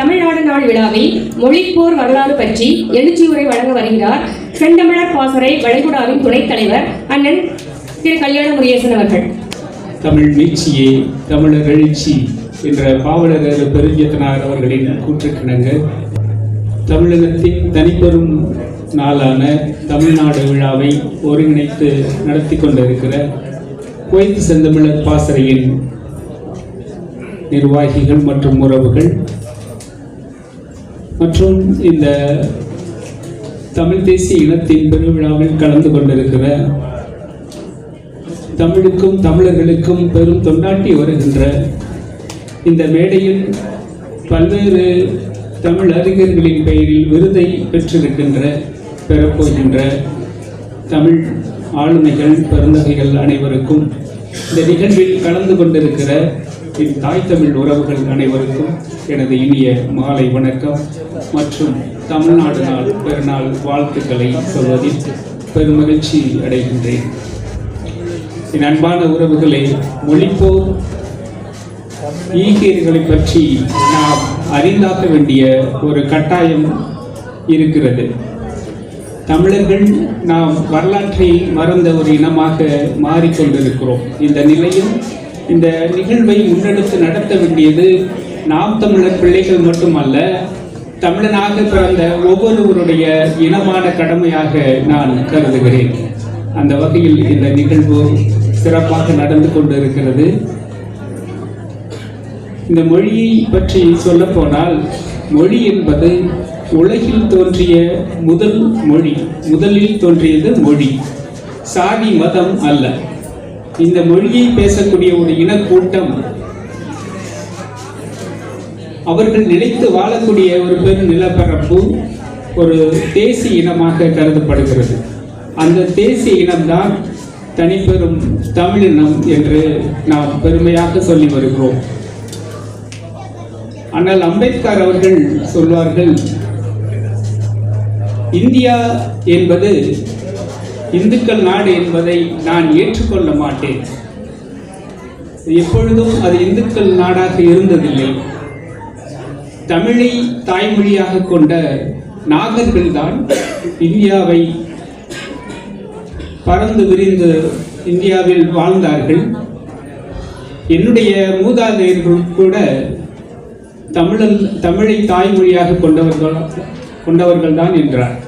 தமிழ்நாடு நாள் விழாவில் மொழிப்போர் வரலாறு பற்றி எழுச்சி உரை வழங்க வருகிறார் செந்தமிழர் பாசறை வளைகுடாவின் துணைத் தலைவர் அண்ணன் திரு கல்யாண முருகேசன் அவர்கள். தமிழ் மீட்சியே தமிழர் எழுச்சி என்ற பாவலர் பெருஞ்சத்தனார் அவர்களின் கூற்றுக்கிணங்க. தமிழகத்தின் தனிப்பெரும் நாளான தமிழ்நாடு விழாவை ஒருங்கிணைத்து நடத்தி கொண்டிருக்கிற குவைத்து செந்தமிழர் பாசறையின் நிர்வாகிகள் மற்றும் உறவுகள் மற்றும் இந்த தமிழ் தேசிய இனத்தின் பெருவிழாவில் கலந்து கொண்டிருக்கிற தமிழுக்கும் தமிழர்களுக்கும் பெரும் தொண்டாட்டி வருகின்ற இந்த மேடையில் பல்வேறு தமிழ் அறிஞர்களின் பெயரில் விருதை பெற்றிருக்கின்ற பெறப்போகின்ற தமிழ் ஆளுமைகள் பெருந்தகைகள் அனைவருக்கும் இந்த நிகழ்வில் கலந்து கொண்டிருக்கிற என் தாய் தமிழ் உறவுகள் அனைவருக்கும் எனது இனிய மாலை வணக்கம் மற்றும் தமிழ்நாடு நாள் பெருநாள் வாழ்த்துக்களை சொல்வதில் பெருமகிழ்ச்சி அடைகின்றேன். என் அன்பான உறவுகளை மொழிப்போர் ஈகியர்களை பற்றி நாம் அறிந்தாக்க வேண்டிய ஒரு கட்டாயம் இருக்கிறது. தமிழர்கள் நாம் வரலாற்றை மறந்த ஒரு இனமாக மாறிக்கொண்டிருக்கிறோம். இந்த நிலையில் இந்த நிகழ்வை முன்னெடுத்து நடத்த வேண்டியது நாம் தமிழர் பிள்ளைகள் மட்டுமல்ல தமிழனாக பிறந்த ஒவ்வொருவருடைய இனமான கடமையாக நான் கருதுகிறேன். அந்த வகையில் இந்த நிகழ்வு சிறப்பாக நடந்து கொண்டிருக்கிறது. இந்த மொழியை பற்றி சொல்ல போனால் மொழி என்பது உலகில் தோன்றிய முதல் மொழி முதலில் தோன்றியது மொழி. சாதி மதம் அல்ல. இந்த மொழியை பேசக்கூடிய ஒரு இனக்கூட்டம் அவர்கள் நினைத்து வாழக்கூடிய ஒரு பெரு நிலப்பரப்பு ஒரு தேசிய இனமாக கருதப்படுகிறது. அந்த தேசிய இனம்தான் தனிப்பெரும் தமிழினம் என்று நாம் பெருமையாக சொல்லி வருகிறோம். ஆனால் அம்பேத்கர் அவர்கள் சொல்வார்கள் இந்தியா என்பது இந்துக்கள் நாடு என்பதை நான் ஏற்றுக்கொள்ள மாட்டேன். எப்பொழுதும் அது இந்துக்கள் நாடாக இருந்ததில்லை. தமிழை தாய்மொழியாக கொண்ட நாகர்கள்தான் இந்தியாவை பறந்து விரிந்து இந்தியாவில் வாழ்ந்தார்கள். என்னுடைய மூதாதையர்கள் கூட தமிழன் தமிழை தாய்மொழியாக கொண்டவர்கள் கொண்டவர்கள் தான் என்றார்.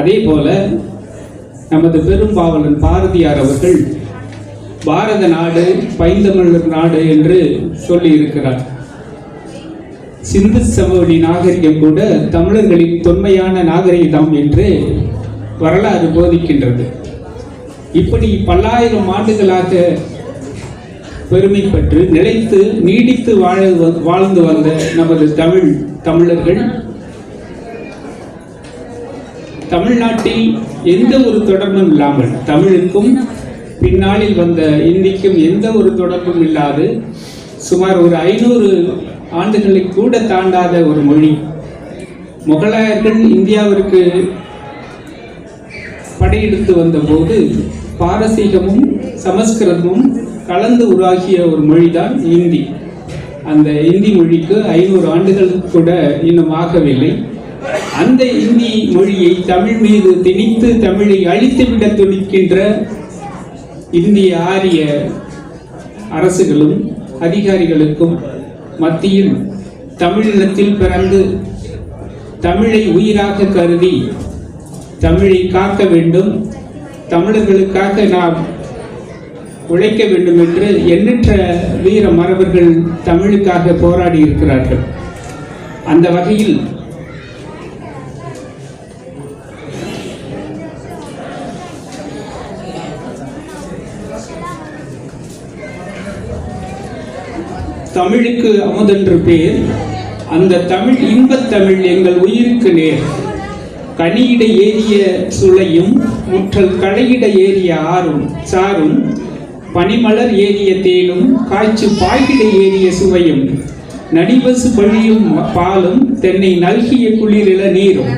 அதே போல நமது பெரும்பாவலன் பாரதியார் அவர்கள் பாரத நாடு பைந்தமிழர் நாடு என்று சொல்லியிருக்கிறார். சிந்து சமவெளி நாகரிகம் கூட தமிழர்களின் தொன்மையான நாகரிகம் என்று வரலாறு போதிக்கின்றது. இப்படி பல்லாயிரம் ஆண்டுகளாக பெருமை பெற்று நிலைத்து நீடித்து வாழ வாழ்ந்து வந்த நமது தமிழ் தமிழர்கள் தமிழ்நாட்டில் எந்த ஒரு தொடர்பும் இல்லாமல் தமிழுக்கும் பின்னாளில் வந்த இந்திக்கும் எந்த ஒரு தொடர்பும் இல்லாது சுமார் ஒரு ஐநூறு ஆண்டுகளை கூட தாண்டாத ஒரு மொழி. முகலாயர்கள் இந்தியாவிற்கு படையெடுத்து வந்தபோது பாரசீகமும் சமஸ்கிருதமும் கலந்து உருவாகிய ஒரு மொழிதான் இந்தி. அந்த இந்தி மொழிக்கு ஐநூறு ஆண்டுகள் கூட இன்னும் ஆகவில்லை. அந்த இந்தி மொழியை தமிழ் மீது திணித்து தமிழை அழித்துவிட துடிக்கின்ற இந்திய ஆரிய அரசுகளும் அதிகாரிகளுக்கும் மத்தியில் தமிழினத்தில் பிறந்து தமிழை உயிராக கருதி தமிழை காக்க வேண்டும் தமிழர்களுக்காக நாம் உழைக்க வேண்டும் என்று எண்ணற்ற வீர மரபர்கள் தமிழுக்காக போராடி இருக்கிறார்கள். அந்த வகையில் தமிழுக்கு அமுதென்று பேர். அந்த தமிழ் இன்பத் தமிழ் எங்கள் உயிருக்கு நேர். கனியிட ஏறிய சுளையும் முற்றல் களையிட ஏறிய ஆறும் சாரும் பனிமலர் ஏறிய தேனும் காய்ச்சி பாய்கிட ஏறிய சுவையும் நடிவசு பழியும் பாலும் தென்னை நல்கிய குளிரில நீரும்.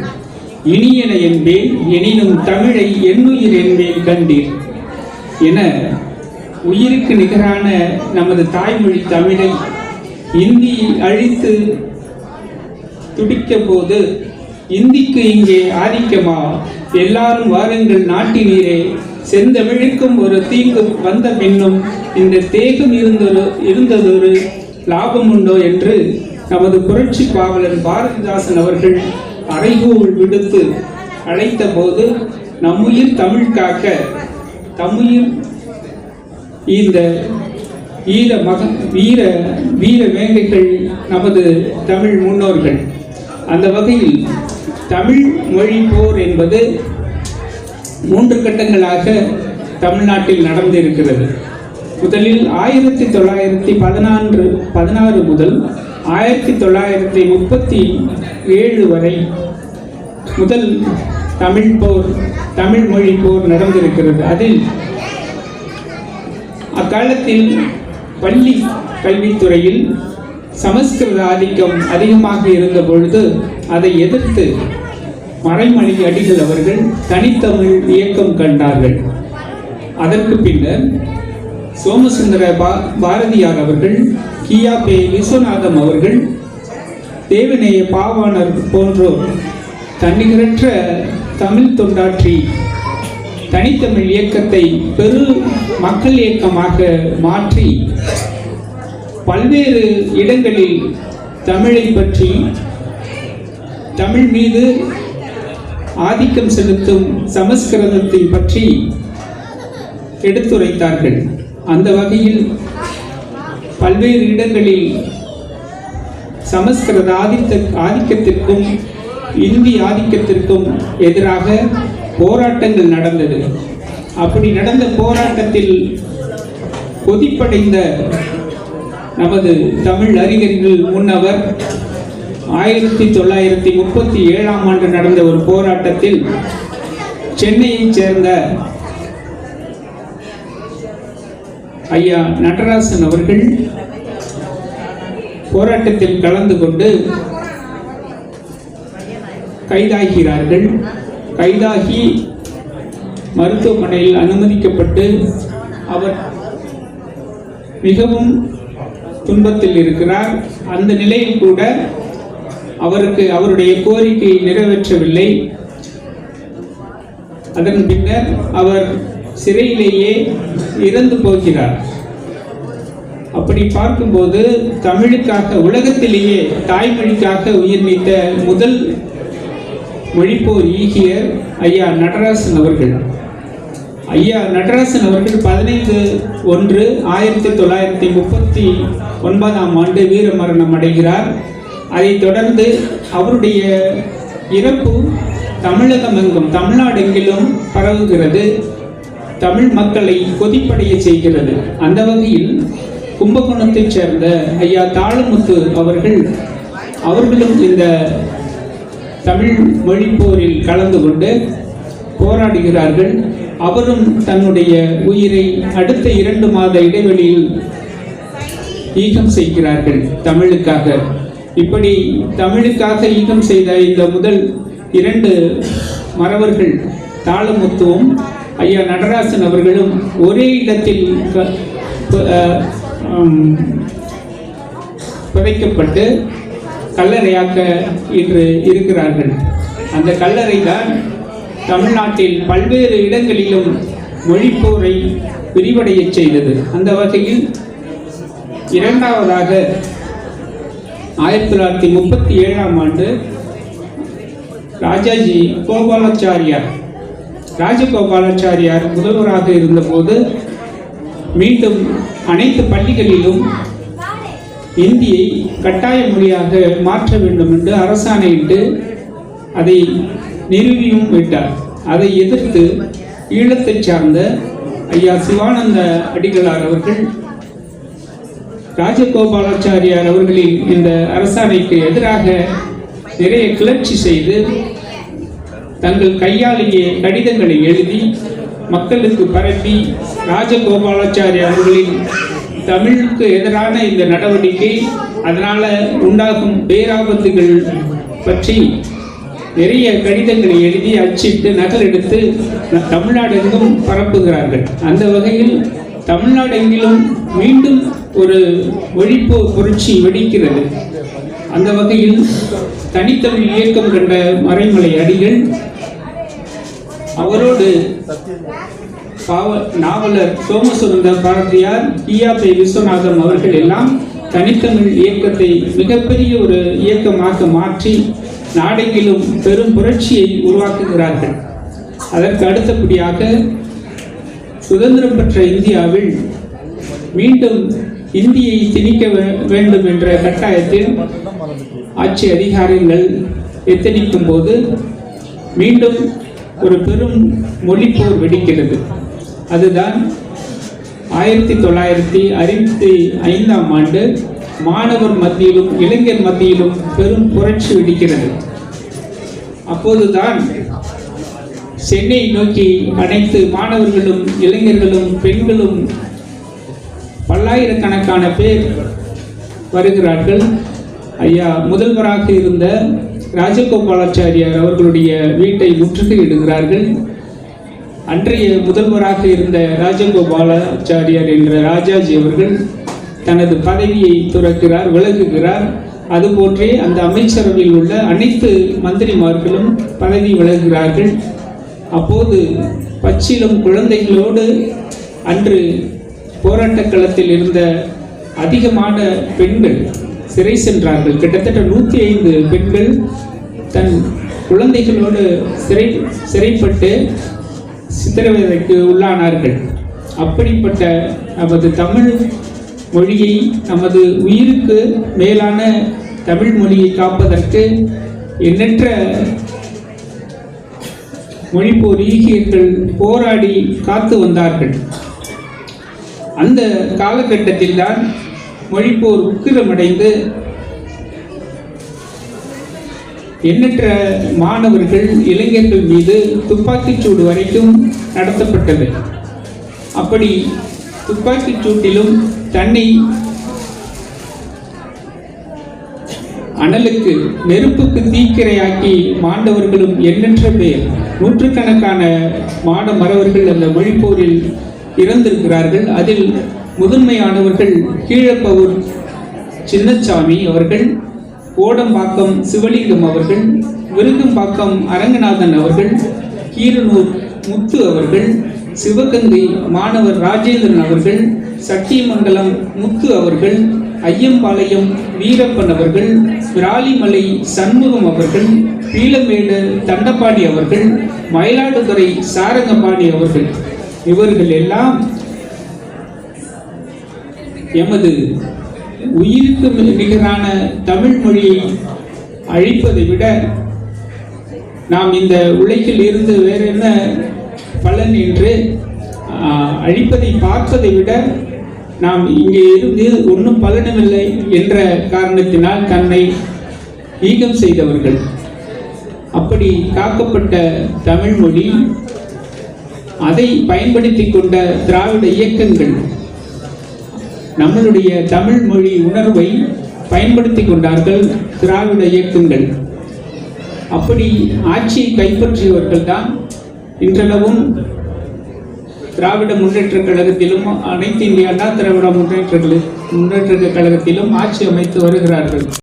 இனியன என்பேன் எனினும் தமிழை எண்ணுயிர் என்பேன் கண்டீர். என உயிருக்கு நிகரான நமது தாய்மொழி தமிழை இந்தி அழித்து துடிக்க போது இந்திக்கு இங்கே ஆதிக்கமா? எல்லாரும் வாருங்கள் நாட்டினீரே. செந்தமிழுக்கும் ஒரு தீங்கு வந்த பின்னும் இந்த தேகம் இருந்தொரு இருந்ததொரு லாபம் உண்டோ என்று நமது புரட்சி பாவலர் பாரதிதாசன் அவர்கள் அறைகூல் விடுத்து அழைத்த போது நம்முயிர் தமிழ் காக்க தமிழ் இந்த வீர மக வீர வீர வேங்கைகள் நமது தமிழ் முன்னோர்கள். அந்த வகையில் தமிழ் மொழி போர் என்பது மூன்று கட்டங்களாக தமிழ்நாட்டில் நடந்திருக்கிறது. முதலில் ஆயிரத்தி தொள்ளாயிரத்தி பதினான்கு பதினாறு முதல் ஆயிரத்தி தொள்ளாயிரத்தி முப்பத்தி ஏழு வரை முதல் தமிழ் போர் தமிழ் மொழி போர் நடந்திருக்கிறது. அதில் அக்காலத்தில் பள்ளி கல்வித்துறையில் சமஸ்கிருத ஆதிக்கம் அதிகமாக இருந்த பொழுது அதை எதிர்த்து மறைமணி அடிகள் அவர்கள் தனித்தமிழ் இயக்கம் கண்டார்கள். அதற்கு பின்னர் சோமசுந்தர பா பாரதியார் அவர்கள் கியா பே விஸ்வநாதம் அவர்கள் தேவநேய பாவாணர் போன்றோர் தன்னிகரற்ற தமிழ் தொண்டாற்றி தனித்தமிழ் இயக்கத்தை பெரு மக்கள் இயக்கமாக மாற்றி பல்வேறு இடங்களில் தமிழை பற்றி தமிழ் மீது ஆதிக்கம் செலுத்தும் சமஸ்கிருதத்தை பற்றி எடுத்துரைத்தார்கள். அந்த வகையில் பல்வேறு இடங்களில் சமஸ்கிருத ஆதித்த ஆதிக்கத்திற்கும் இந்தி ஆதிக்கத்திற்கும் எதிராக போராட்டங்கள் நடந்தது. அப்படி நடந்த போராட்டத்தில் கொதிப்படைந்த நமது தமிழ் அறிஞர்கள் முன்னவர் ஆயிரத்தி தொள்ளாயிரத்தி முப்பத்தி ஏழாம் ஆண்டு நடந்த ஒரு போராட்டத்தில் சென்னையைச் சேர்ந்த ஐயா நடராசன் அவர்கள் போராட்டத்தில் கலந்து கொண்டு கைதாகிறார்கள். கைதாகி மருத்துவமனையில் அனுமதிக்கப்பட்டு அவர் மிகவும் துன்பத்தில் இருக்கிறார். அந்த நிலையில் கூட அவருக்கு அவருடைய கோரிக்கை நிறைவேற்றவில்லை. அதன் பின்னர் அவர் சிறையிலேயே இறந்து போகிறார். அப்படி பார்க்கும்போது தமிழுக்காக உலகத்திலேயே தாய்மொழிக்காக உயிர் நீத்த முதல் மொழிப்போர் ஈகியர் ஐயா நடராசன் அவர்கள். ஐயா நடராசன் அவர்கள் பதினைந்து ஒன்று ஆயிரத்தி தொள்ளாயிரத்தி முப்பத்தி ஒன்பதாம் ஆண்டு வீர மரணம் அடைகிறார். அதைத் தொடர்ந்து அவருடைய இறப்பு தமிழகம் எங்கும் தமிழ்நாடு எங்கிலும் பரவுகிறது. தமிழ் மக்களை கொதிப்படைய செய்கிறது. அந்த வகையில் கும்பகோணத்தைச் சேர்ந்த ஐயா தாளமுத்து அவர்கள் அவர்களும் இந்த தமிழ் மொழி போரில் கலந்து கொண்டு போராடுகிறார்கள். அவரும் தன்னுடைய உயிரை அடுத்த இரண்டு மாத இடைவெளியில் ஈகம் செய்கிறார்கள் தமிழுக்காக. இப்படி தமிழுக்காக ஈகம் செய்த இந்த முதல் இரண்டு மறவர்கள் தாளமுத்துவும் ஐயா நடராசன் அவர்களும் ஒரே இடத்தில் புதைக்கப்பட்டு கல்லறையாக்க இன்று இருக்கிறார்கள். அந்த கல்லறை தான் தமிழ்நாட்டில் பல்வேறு இடங்களிலும் மொழிப்போரை விரிவடையச் செய்தது. அந்த வகையில் இரண்டாவதாக ஆயிரத்தி தொள்ளாயிரத்தி முப்பத்தி ஏழாம் ஆண்டு ராஜாஜி கோபாலாச்சாரியார் ராஜகோபாலாச்சாரியார் முதல்வராக இருந்தபோது மீண்டும் அனைத்து பள்ளிகளிலும் இந்தியை கட்டாய மொழியாக மாற்ற வேண்டும் என்று அரசாணையிட்டு அதை நிறுவியும் விட்டார் அதை எதிர்த்து ஈழத்தைச் சார்ந்த ஐயா சிவானந்த அடிகளார் அவர்கள் ராஜகோபாலாச்சாரியார் அவர்களின் இந்த அரசாணைக்கு எதிராக நிறைய கிளர்ச்சி செய்து தங்கள் கையாலேயே கடிதங்களை எழுதி மக்களுக்கு பரப்பி ராஜகோபாலாச்சாரி அவர்களின் தமிழுக்கு எதிரான இந்த நடவடிக்கை அதனால் உண்டாகும் பேராபத்துகள் பற்றி நிறைய கடிதங்களை எழுதி அச்சிட்டு நகல் எடுத்து தமிழ்நாடு எங்கும் பரப்புகிறார்கள். அந்த வகையில் தமிழ்நாடு எங்கிலும் மீண்டும் ஒரு ஒழிப்பு புரட்சி வெடிக்கிறது. அந்த வகையில் தனித்தமிழ் இயக்கம் கண்ட மறைமலை அடிகள் அவரோடு நாவலர் சோமசுரந்த பாரதியார் ஈயாப்பை விஸ்வநாதம் அவர்கள் எல்லாம் தனித்தமிழ் இயக்கத்தை மிகப்பெரிய ஒரு இயக்கமாக மாற்றி நாடெங்கிலும் பெரும் புரட்சியை உருவாக்குகிறார்கள். அதற்கு அடுத்தபடியாக சுதந்திரம் பெற்ற இந்தியாவில் மீண்டும் இந்தியை திணிக்க வே- வேண்டும் என்ற கட்டாயத்தில் ஆட்சி அதிகாரிகள் எத்தனிக்கும் போது மீண்டும் ஒரு பெரும் மொழிப்போர் வெடிக்கிறது. அதுதான் ஆயிரத்தி தொள்ளாயிரத்தி அறுபத்தி ஐந்தாம் ஆண்டு மாணவர் மத்தியிலும் இளைஞர் மத்தியிலும் பெரும் புரட்சி வெடிக்கிறது. அப்போதுதான் சென்னை நோக்கி அனைத்து மாணவர்களும் இளைஞர்களும் பெண்களும் பல்லாயிரக்கணக்கான பேர் வருகிறார்கள். ஐயா முதல்வராக இருந்த ராஜகோபாலாச்சாரியார் அவர்களுடைய வீட்டை முற்றுகையிடுகிறார்கள். அன்றைய முதல்வராக இருந்த ராஜகோபாலாச்சாரியார் என்ற ராஜாஜி அவர்கள் தனது பதவியை துறக்கிறார் விலகுகிறார். அதுபோன்றே அந்த அமைச்சரவையில் உள்ள அனைத்து மந்திரிமார்களும் பதவி விலகுகிறார்கள். அப்போது பச்சிலும் குழந்தைகளோடு அன்று போராட்டக் களத்தில் இருந்த அதிகமான பெண்கள் சிறை சென்றார்கள். கிட்டத்தட்ட நூற்றி ஐந்து பெண்கள் தன் குழந்தைகளோடு சிறை சிறைப்பட்டு சித்திரவதைக்கு உள்ளானார்கள். அப்படிப்பட்ட நமது தமிழ் மொழியை நமது உயிருக்கு மேலான தமிழ் மொழியை காப்பதற்கு எண்ணற்ற மொழிப்போர் ஈகியர்கள் போராடி காத்து வந்தார்கள். அந்த காலகட்டத்தில்தான் மொழிப்போர் உக்கிரமடைந்து எண்ணற்ற மாணவர்கள் இளைஞர்கள் மீது துப்பாக்கிச் சூடு வரைக்கும் நடத்தப்பட்டது. அப்படி துப்பாக்கிச் சூட்டிலும் தன்னை அனலுக்கு நெருப்புக்கு தீக்கிரையாக்கி மாண்டவர்களும் எண்ணற்ற பேர். நூற்றுக்கணக்கான மாட மறவர்கள் அந்த மொழிப்போரில் இறந்திருக்கிறார்கள். அதில் முதன்மையானவர்கள் கீழப்பவூர் சின்னசாமி அவர்கள் ஓடம்பாக்கம் சிவலிங்கம் அவர்கள் விருகம்பாக்கம் அரங்கநாதன் அவர்கள் கீரனூர் முத்து அவர்கள் சிவகங்கை மாணவர் ராஜேந்திரன் அவர்கள் சட்டிமங்கலம் முத்து அவர்கள் ஐயம்பாளையம் வீரப்பன் அவர்கள் விராலிமலை சண்முகம் அவர்கள் பீலமேடு தண்டபாடி அவர்கள் மயிலாடுதுறை சாரங்கபாடி அவர்கள். இவர்கள் எல்லாம் எமது உயிருக்கு நிகரான தமிழ் மொழியை அழிப்பதை விட நாம் இந்த உலகில் இருந்து வேற என்ன பலன் என்று அழிப்பதை பார்ப்பதை விட நாம் இங்கே இருந்து ஒன்றும் பலனுமில்லை என்ற காரணத்தினால் தன்னை ஈகம் செய்தவர்கள். அப்படி காக்கப்பட்ட தமிழ் மொழி அதை பயன்படுத்தி கொண்ட திராவிட இயக்கங்கள் நம்மளுடைய தமிழ் மொழி உணர்வை பயன்படுத்தி கொண்டார்கள் திராவிட இயக்கங்கள். அப்படி ஆட்சியை கைப்பற்றியவர்கள் தான் இன்றளவும் திராவிட முன்னேற்ற கழகத்திலும் அனைத்து இந்திய அண்ணா திராவிட முன்னேற்ற முன்னேற்ற கழகத்திலும் ஆட்சி அமைத்து வருகிறார்கள்.